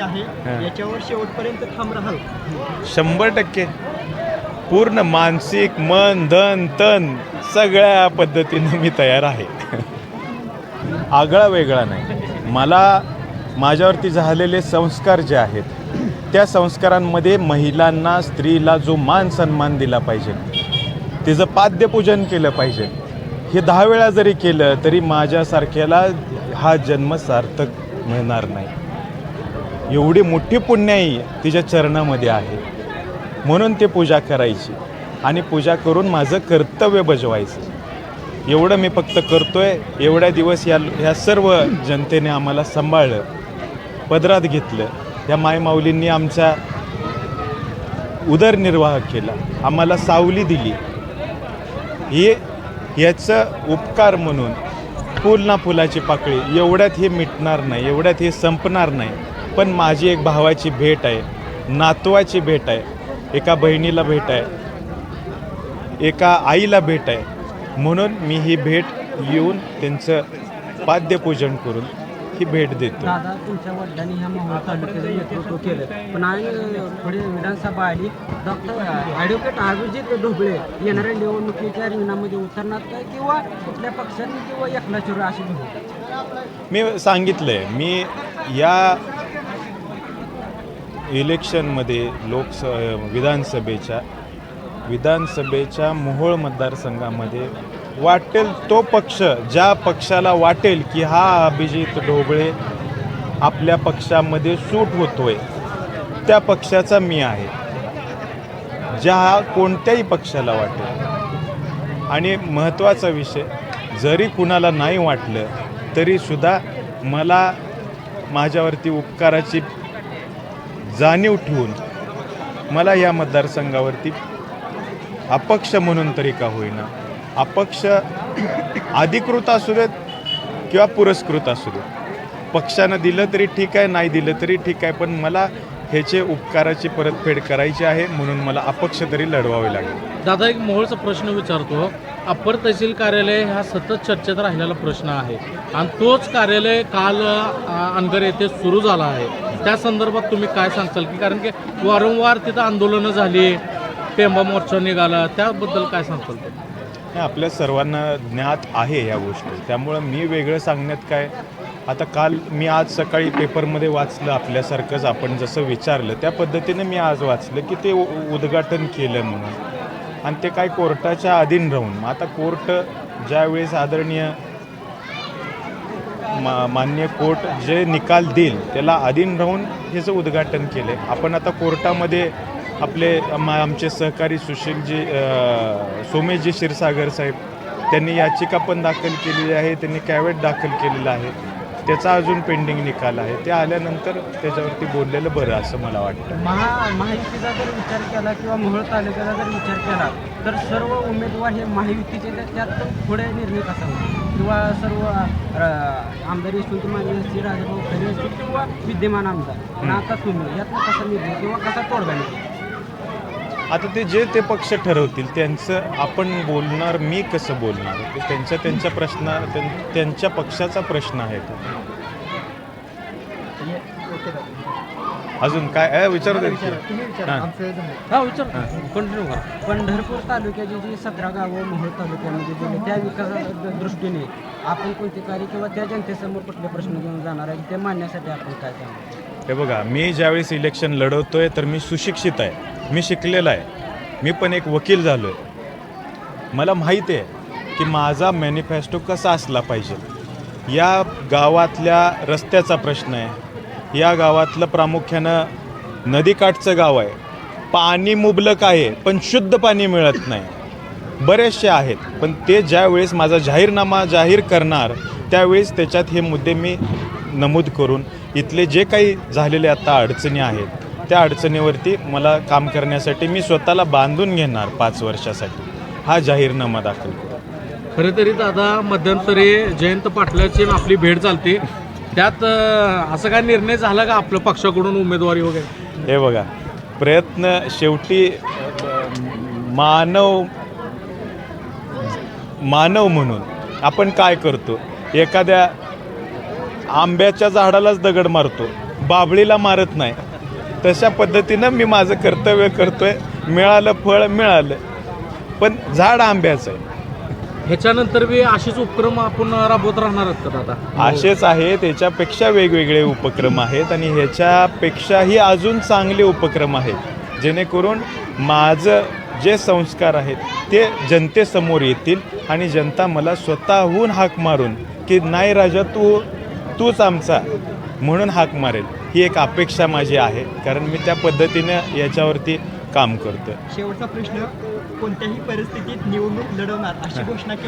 आहे. याच्यावर शेवटपर्यंत ठाम राहाल. शंभर टक्के. पूर्ण मानसिक मन धन तन सगळ्या पद्धतीनं मी तयार आहे. आगळा वेगळा नाही. मला माझ्यावरती झालेले संस्कार जे आहेत त्या संस्कारांमध्ये महिलांना स्त्रीला जो मान सन्मान दिला पाहिजे तिचं पाद्यपूजन केलं पाहिजे हे दहा वेळा जरी केलं तरी माझ्यासारख्याला हा जन्म सार्थक मिळणार नाही. एवढी मोठी पुण्याई तिच्या चरणामध्ये आहे. म्हणून ते पूजा करायची आणि पूजा करून माझं कर्तव्य बजवायचं. एवढं मी फक्त करतो आहे एवढ्या दिवस या ह्या सर्व जनतेने आम्हाला सांभाळलं पदरात घेतलं. या मायमाऊलींनी आमचा उदरनिर्वाह केला आम्हाला सावली दिली. हे याचं उपकार म्हणून फुल ना फुलाची पाकळी एवढ्यात हे मिटणार नाही एवढ्यात हे संपणार नाही. पण माझी एक भावाची भेट आहे नातवाची भेट आहे एका बहिणीला भेट आहे एका आईला भेट आहे. म्हणून मी ही भेट येऊन त्यांचं पाद्यपूजन करून ही भेट देतो. दादा तुमच्या वडिलांनी ह्या मोहोळ तालुक्याचं नेतृत्व केलं. पण आणि पुढे विधानसभा आली. डॉक्टर ॲडव्होकेट अभिजित ढोबळे येणाऱ्या निवडणुकीच्या रिंगणामध्ये उतरणार काय किंवा कुठल्या पक्षाने किंवा एकला चिरू अशी भूमिका? मी सांगितलंय मी या इलेक्शनमध्ये लोकस विधानसभेच्या विधानसभेच्या मोहोळ मतदारसंघामध्ये वाटेल तो पक्ष ज्या पक्षाला वाटेल की हा अभिजित ढोबळे आपल्या पक्षामध्ये सूट होतोय त्या पक्षाचा मी आहे. ज्या कोणत्याही पक्षाला वाटेल. आणि महत्त्वाचा विषय जरी कुणाला नाही वाटलं तरीसुद्धा मला माझ्यावरती उपकाराची जाणीव ठेवून मला या मतदारसंघावरती अपक्ष म्हणून तरी का होईना. अपक्ष अधिकृत असू देत किंवा पुरस्कृत असू देत. पक्षानं दिलं तरी ठीक आहे नाही दिलं तरी ठीक आहे पण मला ह्याचे उपकाराची परतफेड करायची आहे म्हणून मला अपक्ष तरी लढवावे लागेल. दादा एक मोहोळचा प्रश्न विचारतो. अप्पर तहसील कार्यालय हा सतत चर्चेत राहिलेला प्रश्न आहे. आणि तोच कार्यालय काल अनगर येथे सुरू झाला आहे. त्या संदर्भात तुम्ही काय सांगताल की कारण की वारंवार तिथं आंदोलनं झाली पेंबा मोर्चा निघाला त्याबद्दल काय सांगताल तुम्ही? हे आपल्या सर्वांना ज्ञात आहे या गोष्टी. त्यामुळं मी वेगळं सांगण्यात काय आता काल मी आज सकाळी पेपरमध्ये वाचलं आपल्यासारखंच आपण जसं विचारलं त्या पद्धतीने मी आज वाचलं की ते उ- उद्घाटन केलं म्हणून. आणि ते काय कोर्टाच्या अधीन राहून. मग आता कोर्ट ज्यावेळेस आदरणीय मा मान्य कोर्ट जे निकाल देईल त्याला अधीन राहून ह्याचं उद्घाटन केलं. आहे आपण आता कोर्टामध्ये आपले मा आमचे सहकारी सुशीलजी सोमेशजी क्षीरसागर साहेब त्यांनी याचिका पण दाखल केलेली आहे त्यांनी कॅवेट दाखल केलेलं आहे. त्याचा अजून पेंडिंग निकाल आहे. ते आल्यानंतर त्याच्यावरती बोललेलं बरं असं मला वाटतं. महा महायुतीचा जर विचार केला किंवा मोहोळ तालुक्याचा जर विचार केला तर सर्व उमेदवार हे महायुतीचे त्यात पुढे निर्णय कसा होईल? किंवा सर्व आमदार यशवंत माने असतील राजाभाऊ खरे असतील किंवा विद्यमान आमदार आता तुम्ही यातनं कसा निर्णय किंवा कसा तोडगा निघेल? आता ते जे ते पक्ष ठरवतील त्यांचं आपण बोलणार मी कसं बोलणार? ते त्यांच्या त्यांच्या प्रश्न त्यां- त्यांच्या पक्षाचा प्रश्न आहे तो. अजून काय? अ, विचारू दे विचार कंटिन्यू करा. पंढरपूर तालुक्याची जी सतरा गावं मोहोळ तालुक्यामध्ये दिली त्या विकासाच्या दृष्टीने आपण कोणते कार्य किंवा त्या जनतेसमोर कुठले प्रश्न घेऊन जाणार आहे ते मांडण्यासाठी आपण काय सांगू हे बघा मी ज्यावेळेस इलेक्शन लढवतोय तर मी सुशिक्षित आहे. मी शिकलेला आहे. मी पण एक वकील झालो आहे मला माहीत आहे की माझा मॅनिफेस्टो कसा असला पाहिजे. या गावातल्या रस्त्याचा प्रश्न आहे. या गावातलं प्रामुख्यानं नदीकाठचं गाव आहे. पाणी मुबलक आहे पण शुद्ध पाणी मिळत नाही. बरेचसे आहेत पण ते ज्यावेळेस माझा जाहीरनामा जाहीर करणार त्यावेळेस त्याच्यात हे मुद्दे मी नमूद करून इथले जे काही झालेले आता अडचणी आहेत त्या अडचणीवरती मला काम करण्यासाठी मी स्वतःला बांधून घेणार पाच वर्षासाठी. हा जाहीरनामा दाखल करू. खरं तरी दादा मध्यंतरी जयंत पाटलाची आणि आपली भेट चालते त्यात अ, असं काय निर्णय झाला का आपल्या पक्षाकडून उमेदवारी वगैरे? हे बघा प्रयत्न शेवटी अ, मानव मानव म्हणून आपण काय करतो? एखाद्या आंब्याच्या झाडालाच दगड मारतो बाबळीला मारत नाही. तशा पद्धतीनं मी माझं कर्तव्य करतोय. मिळालं फळ मिळालं. पण झाड आंब्याचं आहे. ह्याच्यानंतर बी असेच उपक्रम आपण राबवत राहणार आहात का दादा? असेच आहे त्याच्यापेक्षा वेगवेगळे उपक्रम आहेत आणि ह्याच्यापेक्षाही अजून चांगले उपक्रम आहेत. जेणेकरून माझं जे संस्कार आहेत ते जनतेसमोर येतील आणि जनता मला स्वतःहून हाक मारून की नाही राजा तू तूच आमचा म्हणून हाक मारेल. ही एक अपेक्षा माझी आहे कारण मी त्या पद्धतीनं याच्यावरती काम करतो शेवटचा प्रश्न कोणत्याही परिस्थितीत निवडणूक लढवणार अशी घोषणा केली